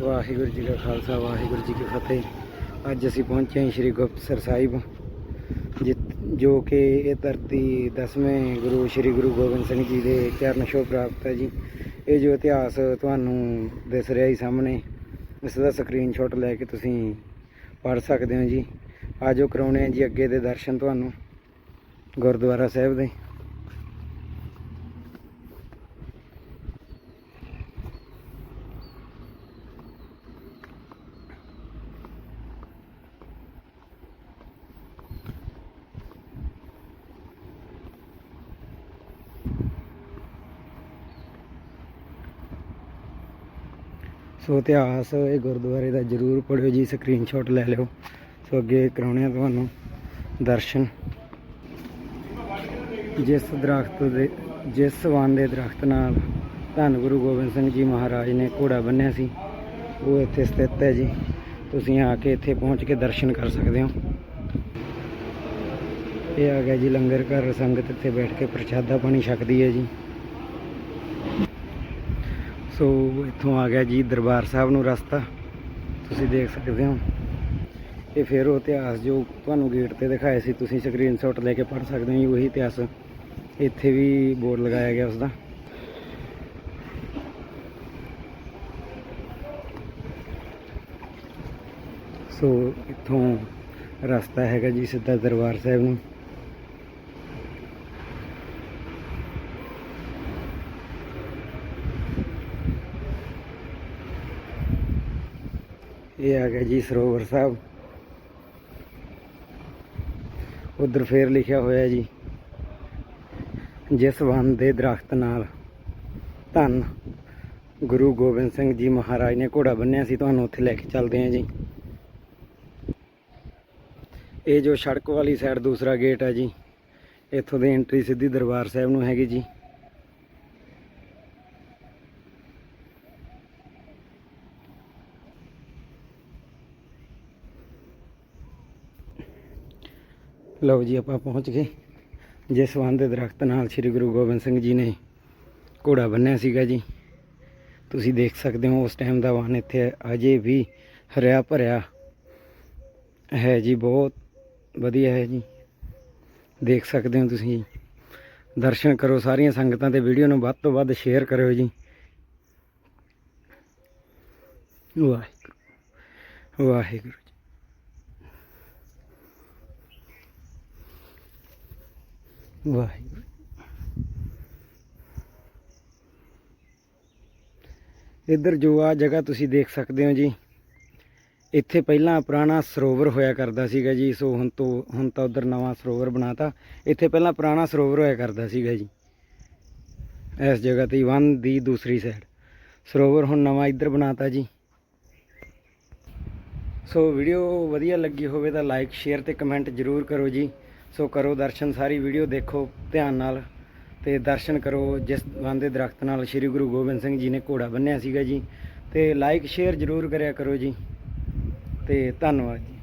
ਵਾਹਿਗੁਰੂ ਜੀ ਕਾ ਖਾਲਸਾ, ਵਾਹਿਗੁਰੂ ਜੀ ਕੀ ਫਤਿਹ। ਅੱਜ ਅਸੀਂ ਪਹੁੰਚੇ ਹਾਂ ਸ਼੍ਰੀ ਗੁਪਤਸਰ ਸਾਹਿਬ ਜਿ- ਜੋ ਕਿ ਇਹ ਧਰਤੀ ਦਸਵੇਂ ਗੁਰੂ, ਸ਼੍ਰੀ ਗੁਰੂ ਗੋਬਿੰਦ ਸਿੰਘ ਜੀ ਦੇ ਚਰਨ ਛੋਹ ਪ੍ਰਾਪਤ ਹੈ ਜੀ। ਇਹ ਜੋ ਇਤਿਹਾਸ ਤੁਹਾਨੂੰ ਦਿਸ ਰਿਹਾ ਹੀ ਸਾਹਮਣੇ, ਇਸ ਦਾ ਸਕਰੀਨਸ਼ਾਟ ਲੈ ਕੇ ਤੁਸੀਂ ਪੜ੍ਹ ਸਕਦੇ ਹੋ ਜੀ। ਆਜੋ ਕਰਾਉਣੇ ਆ ਜੀ ਅੱਗੇ ਦੇ ਦਰਸ਼ਨ ਤੁਹਾਨੂੰ, ਗੁਰਦੁਆਰਾ ਸਾਹਿਬ ਦੇ। ਸੋ ਇਤਿਹਾਸ ਇਹ ਗੁਰਦੁਆਰੇ ਦਾ ਜਰੂਰ ਪੜਿਓ ਜੀ ਸਕਰੀਨਸ਼ਾਟ ਲੈ ਲਿਓ। ਸੋ ਅੱਗੇ ਕਰਾਉਣੇ ਆ ਤੁਹਾਨੂੰ ਦਰਸ਼ਨ। ਜਿਸ ਦਰਖਤ ਦੇ, ਜਿਸ ਵਨ ਦੇ ਦਰਖਤ ਨਾਲ ਧੰਨ ਗੁਰੂ ਗੋਬਿੰਦ ਸਿੰਘ ਜੀ ਮਹਾਰਾਜ ਨੇ ਘੋੜਾ ਬੰਨਿਆ ਸੀ, ਉਹ ਇੱਥੇ ਸਥਿਤ ਹੈ ਜੀ। ਤੁਸੀਂ ਆ ਕੇ ਇੱਥੇ ਪਹੁੰਚ ਕੇ ਦਰਸ਼ਨ ਕਰ ਸਕਦੇ ਹੋ। ਇਹ ਆ ਗਿਆ ਜੀ ਲੰਗਰ ਘਰ, ਸੰਗਤ ਇੱਥੇ ਬੈਠ ਕੇ ਪ੍ਰਸ਼ਾਦਾ ਪਾਣੀ ਛਕਦੀ ਹੈ ਜੀ। ਸੋ ਇੱਥੋਂ ਆ ਗਿਆ ਜੀ ਦਰਬਾਰ ਸਾਹਿਬ ਨੂੰ ਰਸਤਾ। ਤੁਸੀਂ ਦੇਖ ਸਕਦੇ ਹੋ। ਇਹ ਫਿਰ ਉਹ ਇਤਿਹਾਸ ਜੋ ਤੁਹਾਨੂੰ ਗੇਟ ਤੇ ਦਿਖਾਇਆ ਸੀ, ਤੁਸੀਂ ਸਕਰੀਨਸ਼ਾਟ ਲੈ ਕੇ ਪੜ੍ਹ ਸਕਦੇ ਹੋ ਜੀ, ਉਹੀ ਇਤਿਹਾਸ ਇੱਥੇ ਵੀ ਬੋਰਡ ਲਗਾਇਆ ਗਿਆ ਉਸ ਦਾ ਸੋ ਇੱਥੋਂ ਰਸਤਾ ਹੈਗਾ ਜੀ ਸਿੱਧਾ ਦਰਬਾਰ ਸਾਹਿਬ ਨੂੰ। ਇਹ ਆ ਗਿਆ ਜੀ ਸਰੋਵਰ ਸਾਹਿਬ। ਉਧਰ ਫੇਰ ਲਿਖਿਆ ਹੋਇਆ ਜੀ, ਜਿਸ ਵਨ ਦੇ ਦਰਖਤ ਨਾਲ ਧੰਨ ਗੁਰੂ ਗੋਬਿੰਦ ਸਿੰਘ ਜੀ ਮਹਾਰਾਜ ਨੇ ਘੋੜਾ ਬੰਨਿਆ ਸੀ, ਤੁਹਾਨੂੰ ਉੱਥੇ ਲੈ ਕੇ ਚੱਲਦੇ ਹਾਂ ਜੀ। ਇਹ ਜੋ ਸੜਕ ਵਾਲੀ ਸਾਈਡ ਦੂਸਰਾ ਗੇਟ ਹੈ ਜੀ, ਇੱਥੋਂ ਦੀ ਐਂਟਰੀ ਸਿੱਧੀ ਦਰਬਾਰ ਸਾਹਿਬ ਨੂੰ ਹੈਗੀ ਜੀ। ਲਓ ਜੀ, ਆਪਾਂ ਪਹੁੰਚ ਗਏ। ਜਿਸ ਵਨ ਦੇ ਦਰਖਤ ਨਾਲ ਸ੍ਰੀ ਗੁਰੂ ਗੋਬਿੰਦ ਸਿੰਘ ਜੀ ਨੇ ਘੋੜਾ ਬੰਨਿਆ ਸੀਗਾ ਜੀ। ਤੁਸੀਂ ਦੇਖ ਸਕਦੇ ਹੋ, ਉਸ ਟਾਈਮ ਦਾ ਵਾਹਨ ਇੱਥੇ ਅਜੇ ਵੀ ਹਰਿਆ ਭਰਿਆ ਹੈ ਜੀ, ਬਹੁਤ ਵਧੀਆ ਹੈ ਜੀ। ਦੇਖ ਸਕਦੇ ਹੋ ਤੁਸੀਂ, ਦਰਸ਼ਨ ਕਰੋ ਸਾਰੀਆਂ ਸੰਗਤਾਂ ਤੇ ਵੀਡੀਓ ਨੂੰ ਵੱਧ ਤੋਂ ਵੱਧ ਸ਼ੇਅਰ ਕਰਿਓ ਜੀ। ਵਾਹਿਗੁਰੂ ਵਾਹਿਗੁਰੂ ਵਾਹਿਗੁਰੂ। ਇੱਧਰ ਜੋ ਆ ਜਗ੍ਹਾ ਤੁਸੀਂ ਦੇਖ ਸਕਦੇ ਹੋ ਜੀ, ਇੱਥੇ ਪਹਿਲਾਂ ਪੁਰਾਣਾ ਸਰੋਵਰ ਹੋਇਆ ਕਰਦਾ ਸੀਗਾ ਜੀ, ਸੋ ਹੁਣ ਤੋਂ ਹੁਣ ਤਾਂ ਉਧਰ ਨਵਾਂ ਸਰੋਵਰ ਬਣਾਤਾ। ਇੱਥੇ ਪਹਿਲਾਂ ਪੁਰਾਣਾ ਸਰੋਵਰ ਹੋਇਆ ਕਰਦਾ ਸੀਗਾ ਜੀ, ਇਸ ਜਗ੍ਹਾ ਤੇ ਵਨ ਦੀ ਦੂਸਰੀ ਸਾਈਡ ਸਰੋਵਰ ਹੁਣ ਨਵਾਂ ਇੱਧਰ ਬਣਾਤਾ ਜੀ। ਸੋ ਵੀਡੀਓ ਵਧੀਆ ਲੱਗੀ ਹੋਵੇ ਤਾਂ ਲਾਈਕ ਸ਼ੇਅਰ ਤੇ ਕਮੈਂਟ ਜ਼ਰੂਰ ਕਰੋ ਜੀ। ਸੋ ਕਰੋ ਦਰਸ਼ਨ, ਸਾਰੀ ਵੀਡੀਓ ਦੇਖੋ, ਧਿਆਨ ਨਾਲ ਤੇ ਦਰਸ਼ਨ ਕਰੋ, ਜਿਸ ਵਨ ਦੇ ਦਰਖਤ ਨਾਲ ਸ੍ਰੀ ਗੁਰੂ ਗੋਬਿੰਦ ਸਿੰਘ ਜੀ ਨੇ ਘੋੜਾ ਬੰਨਿਆ ਸੀਗਾ ਜੀ। ਤੇ ਲਾਈਕ ਸ਼ੇਅਰ ਜ਼ਰੂਰ ਕਰਿਆ ਕਰੋ ਜੀ। ਤੇ ਧੰਨਵਾਦ ਜੀ।